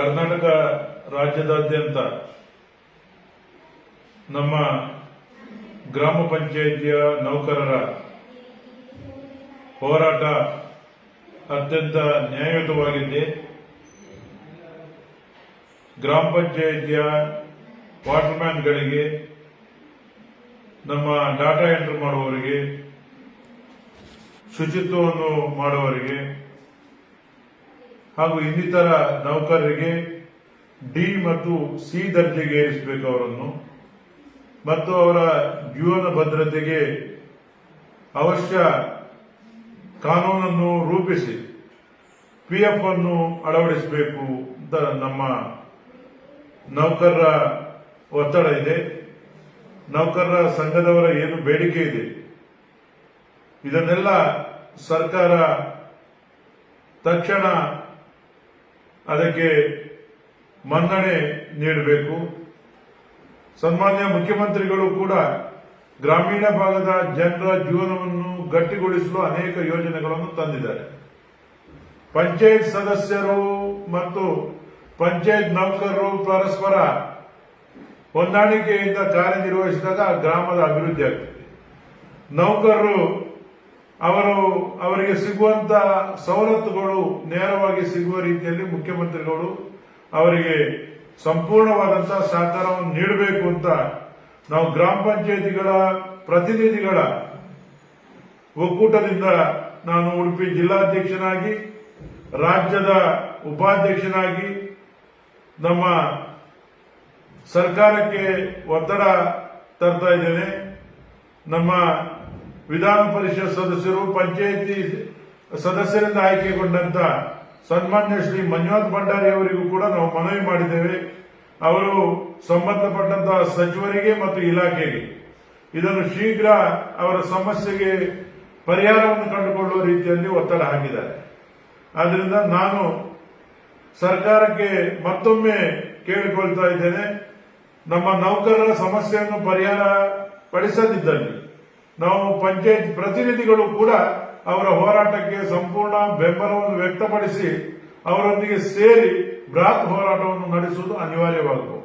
ಕರ್ನಾಟಕ ರಾಜ್ಯದಾದ್ಯಂತ ನಮ್ಮ ಗ್ರಾಮ ಪಂಚಾಯಿತಿಯ ನೌಕರರ ಹೋರಾಟ ಅತ್ಯಂತ ನ್ಯಾಯಯುತವಾಗಿದೆ. ಗ್ರಾಮ ಪಂಚಾಯಿತಿಯ ವಾಟರ್ಮ್ಯಾನ್ಗಳಿಗೆ ನಮ್ಮ ಡಾಟಾ ಎಂಟ್ರಿ ಮಾಡುವವರಿಗೆ, ಶುಚಿತ್ವವನ್ನು ಮಾಡುವವರಿಗೆ ಹಾಗೂ ಇನ್ನಿತರ ನೌಕರರಿಗೆ ಡಿ ಮತ್ತು ಸಿ ದರ್ಜೆಗೆ ಏರಿಸಬೇಕು ಅವರನ್ನು. ಮತ್ತು ಅವರ ಜೀವನ ಭದ್ರತೆಗೆ ಅವಶ್ಯ ಕಾನೂನನ್ನು ರೂಪಿಸಿ ಪಿಎಫ್ ಅನ್ನು ಅಳವಡಿಸಬೇಕು ಅಂತ ನಮ್ಮ ನೌಕರರ ಒತ್ತಡ ಇದೆ. ನೌಕರರ ಸಂಘದವರ ಏನು ಬೇಡಿಕೆ ಇದೆ, ಇದನ್ನೆಲ್ಲ ಸರ್ಕಾರ ತಕ್ಷಣ ಅದಕ್ಕೆ ಮನ್ನಣೆ ನೀಡಬೇಕು. ಸನ್ಮಾನ್ಯ ಮುಖ್ಯಮಂತ್ರಿಗಳು ಕೂಡ ಗ್ರಾಮೀಣ ಭಾಗದ ಜನರ ಜೀವನವನ್ನು ಗಟ್ಟಿಗೊಳಿಸಲು ಅನೇಕ ಯೋಜನೆಗಳನ್ನು ತಂದಿದ್ದಾರೆ. ಪಂಚಾಯತ್ ಸದಸ್ಯರು ಮತ್ತು ಪಂಚಾಯತ್ ನೌಕರರು ಪರಸ್ಪರ ಹೊಂದಾಣಿಕೆಯಿಂದ ಕಾರ್ಯನಿರ್ವಹಿಸಿದಾಗ ಗ್ರಾಮದ ಅಭಿವೃದ್ಧಿ ಆಗ್ತದೆ. ನೌಕರರು ಅವರು ಅವರಿಗೆ ಸಿಗುವಂತ ಸವಲತ್ತುಗಳು ನೇರವಾಗಿ ಸಿಗುವ ರೀತಿಯಲ್ಲಿ ಮುಖ್ಯಮಂತ್ರಿಗಳು ಅವರಿಗೆ ಸಂಪೂರ್ಣವಾದಂತಹ ಸಹಕಾರವನ್ನು ನೀಡಬೇಕು ಅಂತ ನಾವು ಗ್ರಾಮ ಪಂಚಾಯತಿಗಳ ಪ್ರತಿನಿಧಿಗಳ ಒಕ್ಕೂಟದಿಂದ ನಾನು ಉಡುಪಿ ಜಿಲ್ಲಾಧ್ಯಕ್ಷನಾಗಿ, ರಾಜ್ಯದ ಉಪಾಧ್ಯಕ್ಷನಾಗಿ, ನಮ್ಮ ಸರ್ಕಾರಕ್ಕೆ ಒತ್ತಡ ತರ್ತಾ ಇದ್ದೇನೆ. ನಮ್ಮ ವಿಧಾನ ಪರಿಷತ್ ಸದಸ್ಯರು, ಪಂಚಾಯಿತಿ ಸದಸ್ಯರಿಂದ ಆಯ್ಕೆಗೊಂಡಂತ ಸನ್ಮಾನ್ಯ ಶ್ರೀ ಮಂಜುನಾಥ್ ಭಂಡಾರಿ ಅವರಿಗೂ ಕೂಡ ನಾವು ಮನವಿ ಮಾಡಿದ್ದೇವೆ. ಅವರು ಸಂಬಂಧಪಟ್ಟಂತ ಸಚಿವರಿಗೆ ಮತ್ತು ಇಲಾಖೆಗೆ. ಇದನ್ನು ಶೀಘ್ರ ಅವರ ಸಮಸ್ಯೆಗೆ ಪರಿಹಾರವನ್ನು ಕಂಡುಕೊಳ್ಳುವ ರೀತಿಯಲ್ಲಿ ಒತ್ತಡ ಹಾಕಿದ್ದಾರೆ. ಆದ್ದರಿಂದ ನಾನು ಸರ್ಕಾರಕ್ಕೆ ಮತ್ತೊಮ್ಮೆ ಕೇಳಿಕೊಳ್ತಾ ಇದ್ದೇನೆ. ನಮ್ಮ ನೌಕರರ ಸಮಸ್ಯೆಯನ್ನು ಪರಿಹಾರ ಪಡಿಸದಿದ್ದಲ್ಲಿ ನಾವು ಪಂಚಾಯತ್ ಪ್ರತಿನಿಧಿಗಳು ಕೂಡ ಅವರ ಹೋರಾಟಕ್ಕೆ ಸಂಪೂರ್ಣ ಬೆಂಬಲವನ್ನು ವ್ಯಕ್ತಪಡಿಸಿ ಅವರೊಂದಿಗೆ ಸೇರಿ ಬೃಹತ್ ಹೋರಾಟವನ್ನು ನಡೆಸುವುದು ಅನಿವಾರ್ಯವಾಗಬಹುದು.